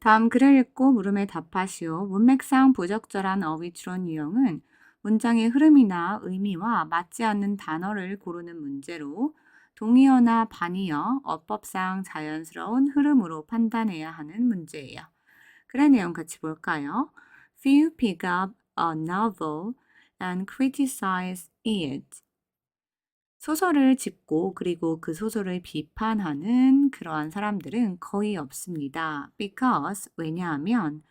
다음 글을 읽고 물음에 답하시오. 문맥상 부적절한 어휘 추론 유형은 문장의 흐름이나 의미와 맞지 않는 단어를 고르는 문제로 동의어나 반의어, 어법상 자연스러운 흐름으로 판단해야 하는 문제예요. 글의 내용 같이 볼까요? Few pick up a novel and criticize it. 소설을 짓고 그리고 그 소설을 비판하는 그러한 사람들은 거의 없습니다. Because 왜냐하면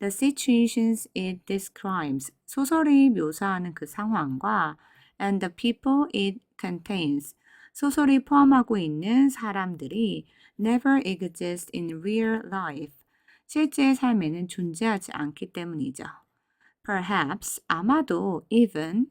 the situations it describes 소설이 묘사하는 그 상황과 and the people it contains 소설이 포함하고 있는 사람들이 never exist in real life 실제 삶에는 존재하지 않기 때문이죠. Perhaps 아마도 even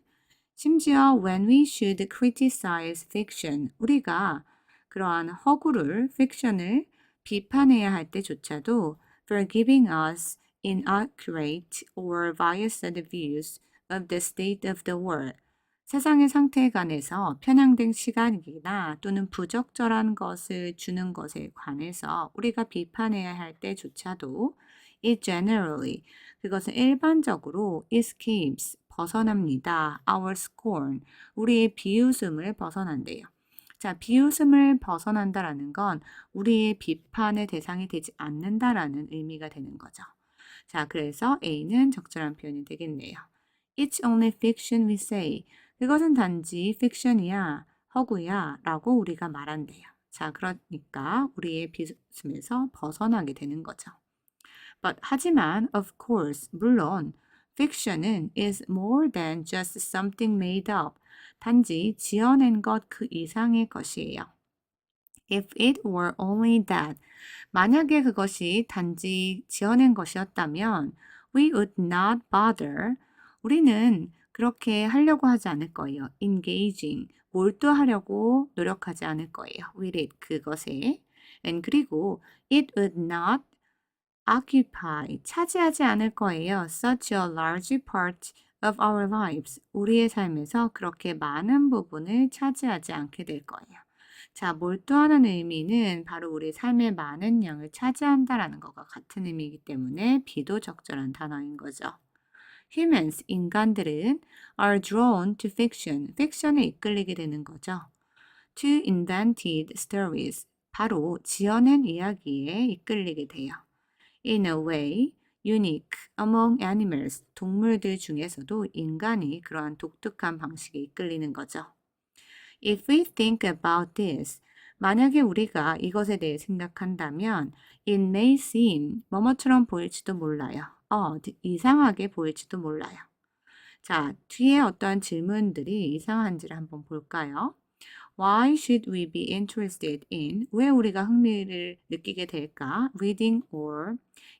심지어 when we should criticize fiction, 우리가 그러한 허구를, fiction을 비판해야 할 때조차도 for giving us inaccurate or biased views of the state of the world. 세상의 상태에 관해서 편향된 시각이나 또는 부적절한 것을 주는 것에 관해서 우리가 비판해야 할 때조차도 it generally 그것은 일반적으로 escapes 벗어납니다. Our scorn 우리의 비웃음을 벗어난대요. 자, 비웃음을 벗어난다라는 건 우리의 비판의 대상이 되지 않는다라는 의미가 되는 거죠. 자, 그래서 A는 적절한 표현이 되겠네요. It's only fiction we say. 그것은 단지 fiction이야, 허구야 라고 우리가 말한대요. 자, 그러니까 우리의 비웃음에서 벗어나게 되는 거죠. But 하지만, of course, 물론 fiction은 is more than just something made up. 단지 지어낸 것 그 이상의 것이에요. If it were only that. 만약에 그것이 단지 지어낸 것이었다면 we would not bother. 우리는 그렇게 하려고 하지 않을 거예요. engaging. 몰두하려고 노력하지 않을 거예요. with it. 그것에. and 그리고 it would not occupy. 차지하지 않을 거예요. such a large part of our lives. 우리의 삶에서 그렇게 많은 부분을 차지하지 않게 될 거예요. 자, 몰두하는 의미는 바로 우리 삶의 많은 양을 차지한다라는 것과 같은 의미이기 때문에 비도 적절한 단어인 거죠. Humans, 인간들은 are drawn to fiction, fiction에 이끌리게 되는 거죠. To invented stories, 바로 지어낸 이야기에 이끌리게 돼요. In a way, unique among animals, 동물들 중에서도 인간이 그러한 독특한 방식에 이끌리는 거죠. If we think about this, 만약에 우리가 이것에 대해 생각한다면 it may seem 뭐뭐처럼 보일지도 몰라요. odd, 이상하게 보일지도 몰라요. 자, 뒤에 어떠한 질문들이 이상한지를 한번 볼까요? Why should we be interested in? 왜 우리가 흥미를 느끼게 될까? Reading or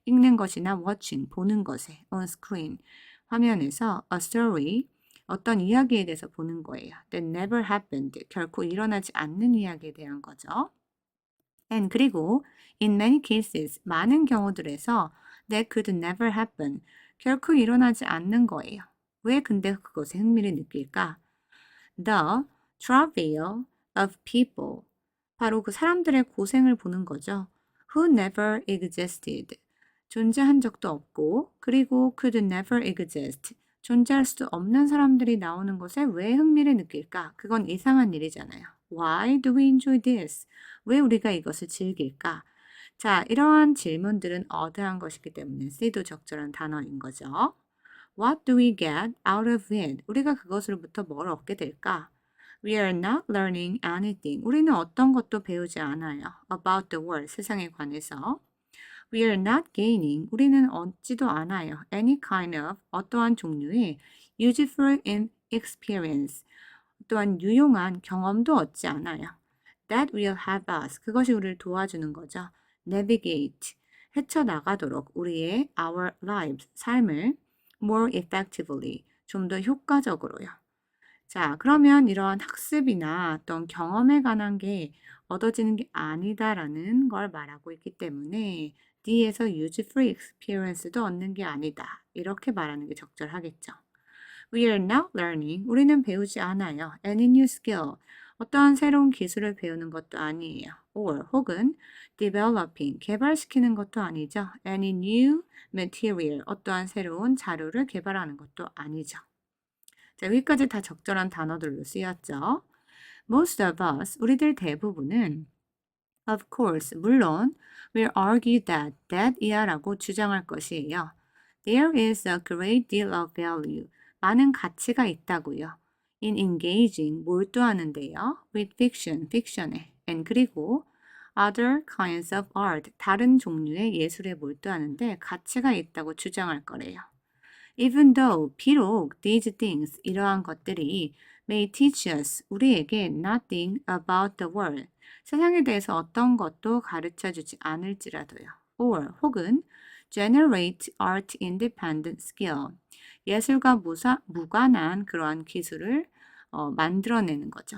읽는 것이나 watching, 보는 것에 on screen, 화면에서 a story, 어떤 이야기에 대해서 보는 거예요. That never happened, 결코 일어나지 않는 이야기에 대한 거죠. And 그리고 in many cases, 많은 경우들에서 that could never happen, 결코 일어나지 않는 거예요. 왜 근데 그것에 흥미를 느낄까? The travail of people, 바로 그 사람들의 고생을 보는 거죠. Who never existed, 존재한 적도 없고, 그리고 could never exist, 존재할 수 없는 사람들이 나오는 것에 왜 흥미를 느낄까? 그건 이상한 일이잖아요. Why do we enjoy this? 왜 우리가 이것을 즐길까? 자, 이러한 질문들은 어드한 것이기 때문에 C도 적절한 단어인 거죠. What do we get out of it? 우리가 그것으로부터 뭘 얻게 될까? We are not learning anything. 우리는 어떤 것도 배우지 않아요. About the world, 세상에 관해서. We are not gaining. 우리는 얻지도 않아요. Any kind of, 어떠한 종류의 useful in experience. 또한 유용한 경험도 얻지 않아요. That will help us. 그것이 우리를 도와주는 거죠. Navigate. 헤쳐나가도록 우리의 our lives, 삶을 more effectively, 좀 더 효과적으로요. 자, 그러면 이러한 학습이나 어떤 경험에 관한 게 얻어지는 게 아니다라는 걸 말하고 있기 때문에 D에서 useful experience도 얻는 게 아니다. 이렇게 말하는 게 적절하겠죠. We are not learning. 우리는 배우지 않아요. Any new skill. 어떠한 새로운 기술을 배우는 것도 아니에요. Or 혹은 developing, 개발시키는 것도 아니죠. any new material, 어떠한 새로운 자료를 개발하는 것도 아니죠. 자, 여기까지 다 적절한 단어들로 쓰였죠. Most of us, 우리들 대부분은 of course, 물론 will argue that, that 이하라고 주장할 것이에요. There is a great deal of value, 많은 가치가 있다고요. in engaging, 몰두하는데요. with fiction, fiction에, and 그리고 other kinds of art, 다른 종류의 예술에 몰두하는데 가치가 있다고 주장할 거래요. Even though, 비록 these things, 이러한 것들이 may teach us, 우리에게 nothing about the world, 세상에 대해서 어떤 것도 가르쳐 주지 않을지라도요. or 혹은 generate art independent skill, 예술과 무사, 무관한 그러한 기술을 어, 만들어내는 거죠.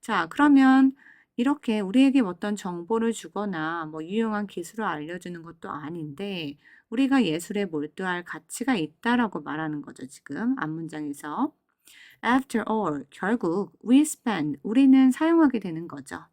자, 그러면 이렇게 우리에게 어떤 정보를 주거나 뭐 유용한 기술을 알려주는 것도 아닌데 우리가 예술에 몰두할 가치가 있다라고 말하는 거죠, 지금 앞문장에서. After all, 결국 we spend, 우리는 사용하게 되는 거죠.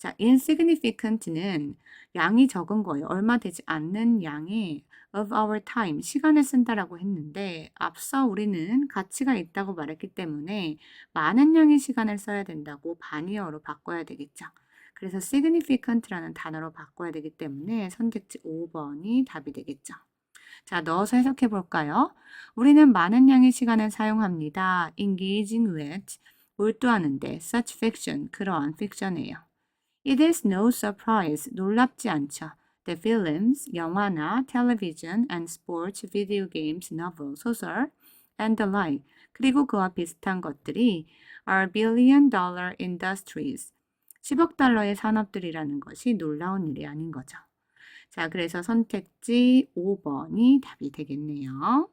자, insignificant는 양이 적은 거예요. 얼마 되지 않는 양의 of our time, 시간을 쓴다라고 했는데 앞서 우리는 가치가 있다고 말했기 때문에 많은 양의 시간을 써야 된다고 반의어로 바꿔야 되겠죠. 그래서 significant라는 단어로 바꿔야 되기 때문에 선택지 5번이 답이 되겠죠. 자, 넣어서 해석해 볼까요? 우리는 많은 양의 시간을 사용합니다. engaging with, 몰두하는데 such fiction, 그러한 fiction이에요. It is no surprise, 놀랍지 않죠. The films, 영화나 television and sports, video games, novel, 소설, and the like, 그리고 그와 비슷한 것들이 are billion dollar industries, 10억 달러의 산업들이라는 것이 놀라운 일이 아닌 거죠. 자, 그래서 선택지 5번이 답이 되겠네요.